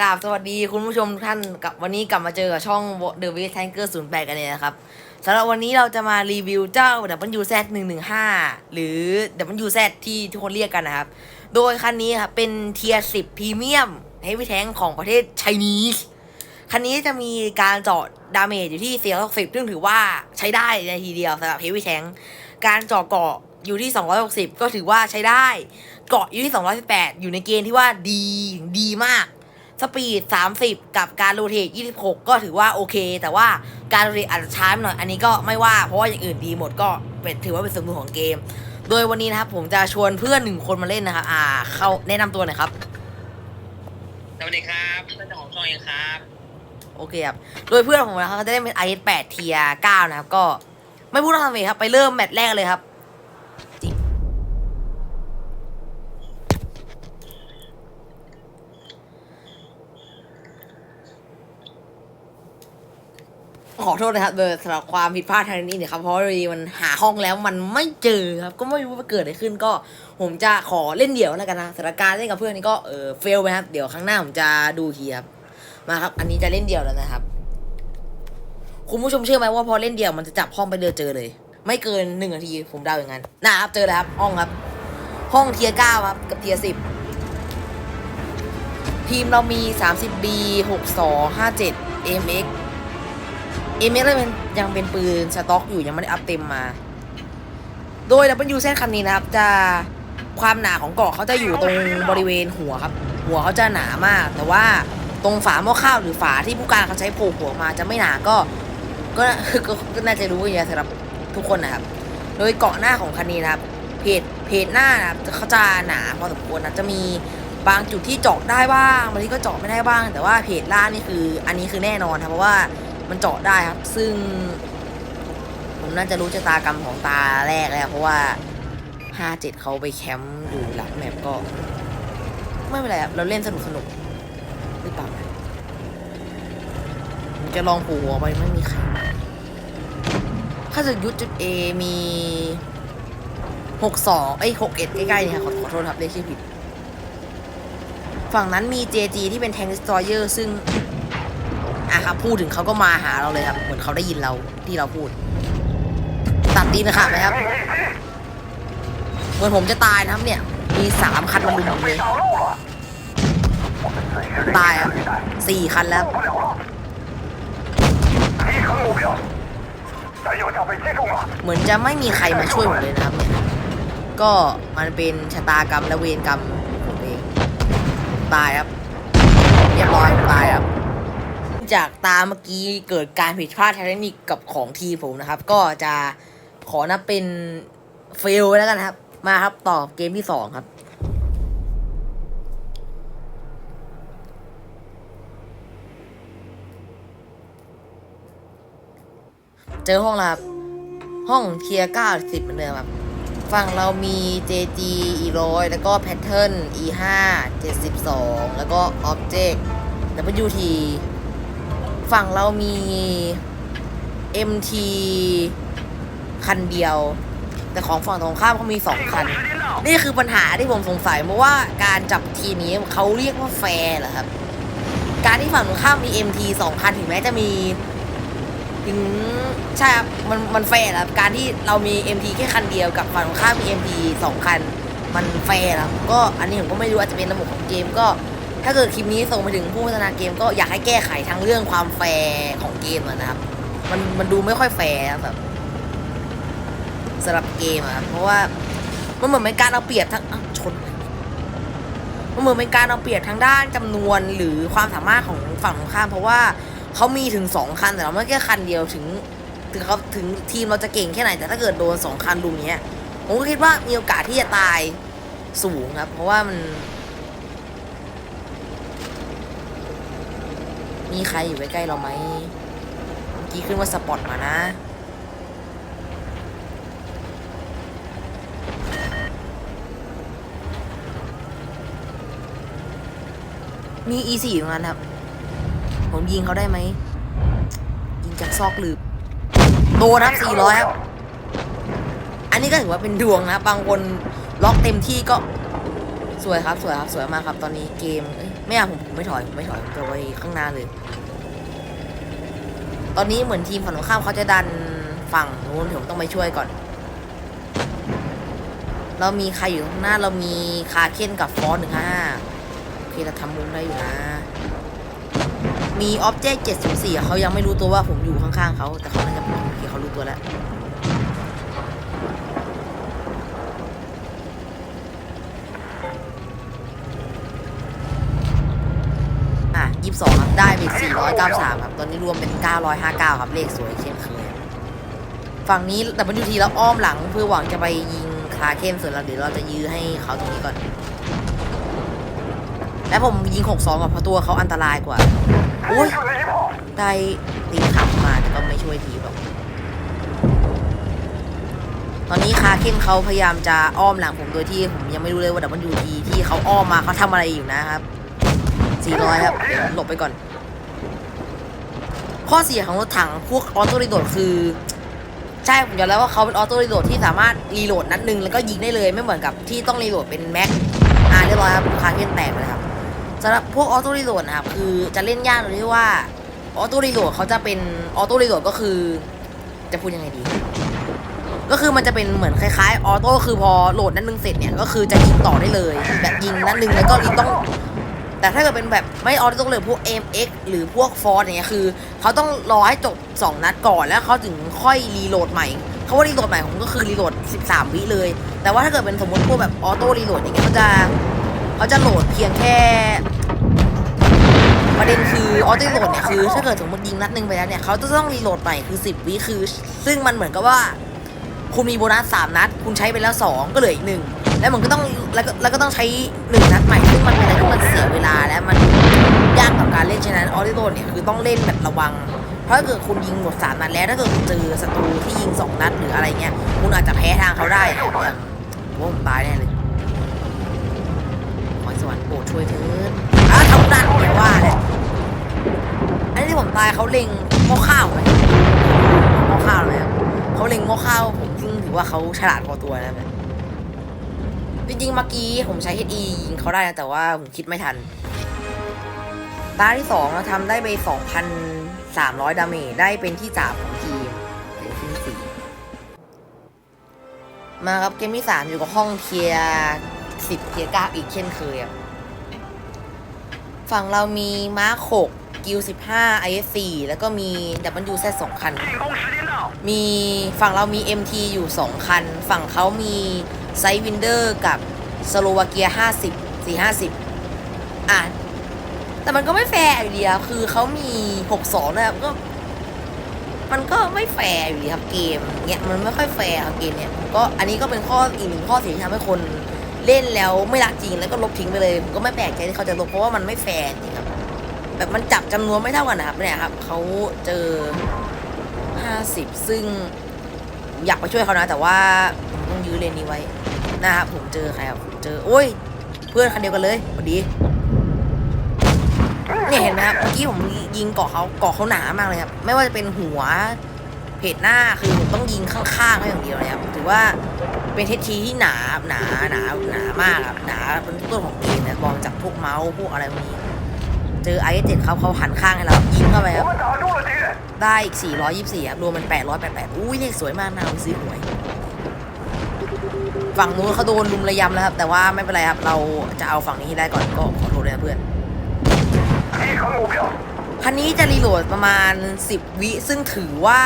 กราบสวัสดีคุณผู้ชมทุกท่านกับวันนี้กลับมาเจอกับช่อง The w a y Tanker 08 กันเลยนะครับสำหรับวันนี้เราจะมารีวิวเจ้า WZ 115 หรือ WZ ที่ทุกคนเรียกกันนะครับ โดยคันนี้ครับเป็นเทียร์10พรีเมียมเฮฟวี่แทงของประเทศไชนีสคันนี้จะมีการเจาะดาเมจอยู่ที่460ซึ่งถือว่าใช้ได้ในทีเดียวสำหรับเฮฟวี่แทงการเจาะเกาะอยู่ที่ 260 ก็ถือว่าใช้ได้ เกาะอยู่ที่ 218 อยู่ในเกณฑ์ที่ว่าดีดีมาก สปีด 30 กับการโรเทต26 ก็ถือว่าโอเค แต่ว่าการโรเทตอาจจะช้าไปหน่อย อันนี้ก็ไม่ว่า เพราะว่าอย่างอื่นดีหมดก็เป็นถือว่าเป็นส่วนหนึ่งของเกม โดยวันนี้นะครับผมจะชวนเพื่อนหนึ่งคนมาเล่นนะครับ อ่า เขาแนะนำตัวหน่อยครับ สวัสดีครับเพื่อนเจ้าของช่องเองครับ โอเคครับ โดยเพื่อนผมนะครับเขาจะได้เป็น IS8 เทีย9นะครับ ก็ไม่พูดทำเองครับ ไปเริ่มแมตช์แรกเลยครับ ขอโทษนะครับเดยสำหรับความผิดพลาดทางนี้เนี่ยครับเพราะว่ามันหาห้องแล้วมันไม่เจอครับก็ไม่รู้ว่าเกิดอะไรขึ้นก็ ผมจะขอเล่นเดี่ยวแล้วกันนะสถานการณ์เล่นกับเพื่อนนี่ก็เออเฟลไปครับเดี๋ยวครั้งหน้าผมจะดูทีครับมาครับ อันนี้จะเล่นเดี่ยวแล้วนะครับ คุณผู้ชมเชื่อไหมว่าพอเล่นเดี่ยวมันจะจับห้องไปเดินเจอเลย ไม่เกินหนึ่งนาทีผมเดาอย่างนั้นนะครับเจอแล้วครับห้องครับ ห้องเทียร์เก้าครับกับเทียร์สิบทีมเรามี 30B 62 57 MX เอเมยังเป็นยังเป็นปืนสต็อกอยู่ยังไม่ได้อัพเต็มมา โดย WZ คันนี้นะครับ จะความหนาของเกาะเขาจะอยู่ตรงบริเวณหัวครับ หัวเขาจะหนามาก แต่ว่าตรงฝาหม้อข้าวหรือฝาที่ผู้การเขาใช้โผล่หัวมาจะไม่หนาก็ ก็ก็ก็น่าจะรู้อย่างเงี้ยสำหรับทุกคนนะครับ โดยเกาะหน้าของคันนี้นะครับ เพจเพจหน้านะครับเขาจะหนาพอสมควรนะจะมีบางจุดที่เจาะได้บ้างบางที่ก็เจาะไม่ได้บ้าง แต่ว่าเพจล่างนี่คือ อันนี้คือแน่นอนครับเพราะว่า มันเจาะได้ครับ ซึ่ง ผมน่าจะรู้ชะตากรรมของตาแรกแล้ว เพราะว่าห้าเจ็ดเขาไปแคมป์อยู่หลังแมปก็ ไม่เป็นไรครับ เราเล่นสนุกสนุกหรือเปล่านะผมจะลองปูหัวไปไม่มีใครถ้าจะยุดจุด A มีหกสองไอ้หกเอ็ดใกล้ๆเนี่ยขอขอโทษครับเรียกชื่อผิด ฝั่งนั้นมี JG ที่เป็นแทง destroyer ซึ่ง อะครับพูดถึงเขาก็มาหาเราเลยครับ เหมือนเขาได้ยินเราที่เราพูด ตัดตีนขาดไหมครับ เหมือนผมจะตายนะครับเนี่ย มีสามคันมาลุมผมเลยตายครับสี่คันแล้วเหมือนจะไม่มีใครมาช่วยผมเลยนะครับเนี่ยก็มันเป็นชะตากรรมและเวรกรรมผมเองตายครับเรียบร้อยตายครับ จากตาเมื่อกี้เกิดการผิดพลาดเทคนิคกับของทีผมนะครับ ก็จะขอนับเป็นเฟลแล้วกันครับ มาครับต่อเกมที่สองครับเจอห้องแล้วครับ ห้องเทียร์9 10เหมือนเดิมครับ ฝั่งเรามี JG E 100แล้วก็ Pattern E 5 72แล้วก็ Object WT ฝั่งเรามี MT คันเดียว แต่ของฝั่งตรงข้ามเขามี2คัน นี่คือปัญหาที่ผมสงสัยเพราะว่าการจับทีมนี้เขาเรียกว่าแฟร์เหรอครับ การที่ฝั่งตรงข้ามมี MT 2คันถึงแม้จะมีถึงใช่ครับมันมันแฟร์ครับการที่เรามี MT แค่คันเดียวกับฝั่งตรงข้ามมี MT สองคัน มันแฟร์ครับก็อันนี้ผมก็ไม่รู้อาจจะเป็นระบบของเกมก็ ถ้าเกิดคลิปนี้ส่งไปถึงผู้พัฒนาเกมก็อยากให้แก้ไขทั้งเรื่องความแฟร์ของเกมนะครับ มันมันดูไม่ค่อยแฟร์แบบสำหรับเกมอะครับเพราะว่ามันเหมือนเป็นการเอาเปรียบทั้งชนมันเหมือนเป็นการเอาเปรียบทางด้านจำนวนหรือความสามารถของฝั่งตรงข้าม เพราะว่าเขามีถึงสองคันแต่เราไม่แค่คันเดียวถึง ถึงเขาถึงทีมเราจะเก่งแค่ไหน แต่ถ้าเกิดโดนสองคันลุมเนี้ยผมก็คิดว่ามีโอกาสที่จะตายสูงครับ เพราะว่ามัน มีใครอยู่ใกล้ๆเราไหมเมื่อกี้ขึ้นว่าสปอตมานะ มี E4 ตรงนั้นครับ ผมยิงเขาได้ไหม ยิงจากซอกหลืบ โดนครับ400ครับ อันนี้ก็ถือว่าเป็นดวงนะบบางคนล็อกเต็มที่ก็สวยครับ สวยครับ สวยมากครับ ตอนนี้เกมเอ้ย ไม่อาผมผมไม่ถอยผมไม่ถอยผมจะไปข้างหน้าเลย ตอนนี้เหมือนทีมฝั่งตรงข้ามเขาจะดันฝั่งนู้นผมต้องไปช่วยก่อน เรามีใครอยู่ข้างหน้าเรามีคาเคนกับฟอนหนึ่งห้าโอเคเราทำมุมได้อยู่นะ มีออบเจกต์704เขายังไม่รู้ตัวว่าผมอยู่ข้างๆเขาแต่เขาน่าจะโอเคเขารู้ตัวแล้ว 22ครับได้เป็น493ครับตอนนี้รวมเป็น 959 ครับเลขสวยเช่นเคยฝั่งนี้แต่บันยูทีเราอ้อมหลังเพื่อหวังจะไปยิงคาเข้มส่วนเราเดี๋ยวเราจะยื้อให้เขาตรงนี้ก่อน และผมยิง 62รับเพราะตัวเขาอันตรายกว่าอุ้ยได้ตีขับมาแต่ก็ไม่ช่วยทีหรอกตอนนี้คาเข้มเขาพยายามจะอ้อมหลังผมโดยที่ผมยังไม่รู้เลยว่าดับเบิลยูทีที่เขาอ้อมมาเขาทำอะไรอยู่นะครับ 400 ครับเดี๋ยวหลบไปก่อน ข้อเสียของรถถังพวกออโต้รีโหลดคือ ใช่ผมยอมรับว่าเขาเป็นออโต้รีโหลดที่สามารถรีโหลดนัดหนึ่งแล้วก็ยิงได้เลยไม่เหมือนกับที่ต้องรีโหลดเป็นแม็กอ่าเรียบร้อยครับคาเคนแตกเลยครับสำหรับพวกออโต้รีโหลดนะครับคือจะเล่นยากตรงที่ว่าออโต้รีโหลดเขาจะเป็นออโต้รีโหลดก็คือ จะพูดยังไงดี ก็คือมันจะเป็นเหมือนคล้ายๆออโต้คือพอโหลดนัดหนึงเสร็จเนี่ยก็คือจะยิงต่อได้เลย แบบยิงนัดหนึงแล้วก็ต้อง แต่ถ้าเกิดเป็นแบบไม่ออโต้เลยพวก MX หรือพวกฟอร์อย่างเงี้ยคือเขาต้องรอให้จบ 2 นัดก่อนแล้วเขาถึงค่อยรีโหลดใหม่เขาว่ารีโหลดใหม่ผมก็คือรีโหลด 13 วิเลย แต่ว่าถ้าเกิดเป็นสมมติพวกแบบออโต้รีโหลดอย่างเงี้ยเขาจะเขาจะโหลดเพียงแค่ประเด็นคือออโต้รีโหลดเนี่ยคือถ้าเกิดสมมติยิงนัดหนึ่งไปแล้วเนี่ยเขาจะต้องรีโหลดใหม่คือ 10 วิคือ ซึ่งมันเหมือนกับว่า คุณมีโบนัสสามนัด คุณใช้ไปแล้วสองก็เหลืออีกหนึ่ง แล้วมันก็ต้องแล้วก็แล้วก็ต้องใช้หนึ่งนัดใหม่ซึ่งมันเป็นอะไรที่มันเสียเวลาและมันยากต่อการเล่นฉะนั้นออริโดเนี่ยคือต้องเล่นแบบระวัง เพราะถ้าเกิดคุณยิงหมดสามนัดแล้วถ้าเกิดคุณเจอศัตรูที่ยิงสองนัดหรืออะไรเงี้ยคุณอาจจะแพ้ทางเขาได้อย่างว่าผมตายแน่เลยขอสวรรค์โปรดช่วยเถิดอ้าทำนั่นเนี่ยว่าแหละอันนี้ที่ผมตายเขาเล็งหม้อข้าวไหมหม้อข้าวไหมครับเขาเล็งหม้อข้าวผมซึ่งถือว่าเขาฉลาดพอตัวแล้วนะ จริงๆเมื่อกี้ผมใช้ HE ยิงเขาได้นะแต่ว่าผมคิดไม่ทัน ตาที่2เราทำได้ไป 2,300 ดาเมจได้เป็นที่ 3 ของทีมเป็นที่ 4 มาครับเกมที่ 3 อยู่กับห้องเทียสิ10 เทียก้าอีกเช่นเคยฝั่งเรามีม้าหกกิลสิบห้าไอเสี่แล้วก็มีดับเบิลยูแซสองคัน มีฝั่งเรามีเอ็มทีอยู่สองคัน ฝั่งเขามี ไซวินเดอร์กับสโลวาเกีย 50 450 อะ แต่มันก็ไม่แฟร์อยู่ดีครับคือเขามี 62 นะครับก็ มันก็ไม่แฟร์อยู่ดีครับเกมเนี้ยมันไม่ค่อยแฟร์ครับเกมเนี้ยก็อันนี้ก็เป็นข้ออีกหนึ่งข้อเสียที่ทำให้คนเล่นแล้วไม่รักจริงแล้วก็ลบทิ้งไปเลยผมก็ไม่แปลกใจที่เขาจะลบเพราะว่ามันไม่แฟร์จริงครับแบบมันจับจำนวนไม่เท่ากันนะครับเนี่ยครับเขาเจอ 50 ซึ่งอยากไปช่วยเขานะ แต่ว่าผมต้องยื้อเลนนี้ไว้ นะครับผมเจอใครครับเจอโอ้ย เพื่อนคันเดียวกันเลยพอดีเนี่ยเห็นไหมครับเมื่อกี้ผมยิงเกาะเขาเกาะเขาหนามากเลยครับ ไม่ว่าจะเป็นหัวเพจหน้าคือผมต้องยิงข้างๆเขาอย่างเดียวเลยครับถือว่าเป็นเทสทีที่หนาหนาหนาหนามากครับหนาเป็นต้นของเกมนะมองจากพวกเมาส์พวกอะไรพวกนี้ เจอไอเจ็ดเขาเขาหันข้างให้เรายิงเข้าไปครับได้อีก 424 ครับรวมเป็น888อุ้ยเลขสวยมากนะซื้อหวย ฝั่งนู้นเขาโดนลุมระยำแล้วครับ แต่ว่าไม่เป็นไรครับ เราจะเอาฝั่งนี้ให้ได้ก่อนก็ขอโทษเลยนะเพื่อนคันนี้จะรีโหลดประมาณ 10 วิซึ่งถือว่า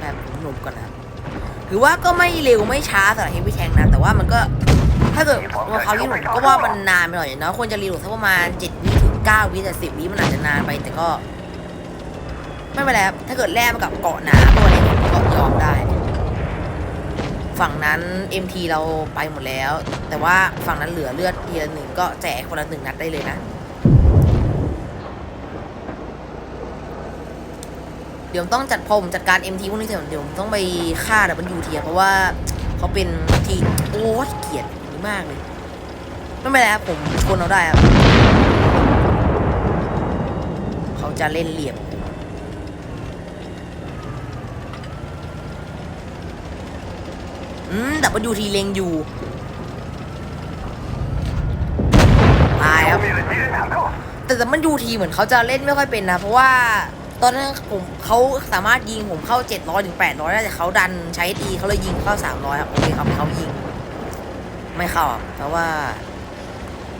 แบบหนุบก่อนนะถือว่าก็ไม่เร็วไม่ช้าสำหรับเฮฟวี่แทงนะ แต่ว่ามันก็ถ้าเกิดว่าเขารีโหลดก็ว่ามันนานไปหน่อยเนาะควรจะรีโหลดสักประมาณ7วิถึง9วิแต่10วิมันอาจจะนานไปแต่ก็ ไม่เป็นไรถ้าเกิดแล่มกับเกาะน้ำอะไรก็ยอมได้ ฝั่งนั้น MT เราไปหมดแล้ว แต่ว่าฝั่งนั้นเหลือเลือดทีละหนึ่งก็แจกคนละหนึ่งนัดได้เลยนะ เดี๋ยวต้องจัดพอผมจัดการ MT พวกนี้เสร็จเดี๋ยวต้องไปฆ่าดับเบิลยูทีเพราะว่าเขาเป็นทีโอ้ยเกลียดนี้มากเลย ไม่เป็นไรครับผมทนเอาได้ครับ เขาจะเล่นเหลี่ยม อืมแต่ว่าดูทีเลงอยู่ตายครับแต่แต่มันยูทีเหมือนเขาจะเล่นไม่ค่อยเป็นนะ เพราะว่าตอนนั้นผมเขาสามารถยิงผมเข้า 700ถึง800ได้แต่เขาดันใช้ทีเขาเลยยิงเข้า 300ครับโอเคครับเขายิง ไม่เข้าเพราะว่า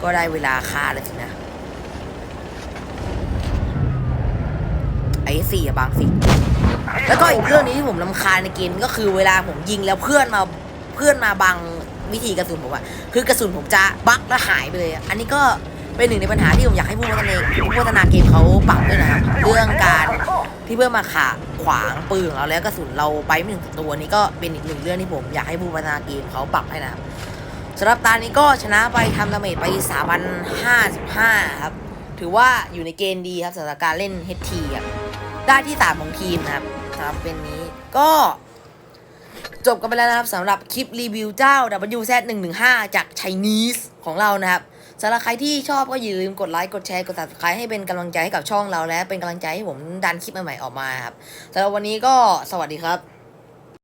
ก็ได้เวลาค่าเลยสินะไอ้สี่บางสิ่ แล้วก็อีกเรื่องนี้ที่ผมลำคาญในเกมก็คือเวลาผมยิงแล้วเพื่อนมาเพื่อนมาบังวิธีกระสุนผมอะคือกระสุนผมจะบั๊กแล้วหายไปเลย อันนี้ก็เป็นหนึ่งในปัญหาที่ผมอยากให้ผู้พัฒนาผู้พัฒนาเกมเขาปรับด้วยนะครับเรื่องการที่เพื่อนมาขาขวางปืนเราแล้วกระสุนเราไปไม่ถึงตัวนี้ก็เป็นอีกหนึ่งเรื่องที่ผมอยากให้ผู้พัฒนาเกมเขาปรับให้นะครับสำหรับตานี้ก็ชนะไปทำดาเมจไป3,055 ครับ ถือว่าอยู่ในเกณฑ์ดีครับสำหรับการเล่น HT ครับ ได้ที่3ของทีมนะครับสำหรับเป็นนี้ก็จบกันไปแล้วนะครับสำหรับคลิปรีวิวเจ้า WZ115 จาก Chinese ของเรานะครับสำหรับใครที่ชอบก็อย่าลืมกดไลค์กดแชร์กด subscribe ให้เป็นกำลังใจให้กับช่องเราและเป็นกำลังใจให้ผมดันคลิปใหม่ๆออกมาครับสำหรับวันนี้ก็สวัสดีครับ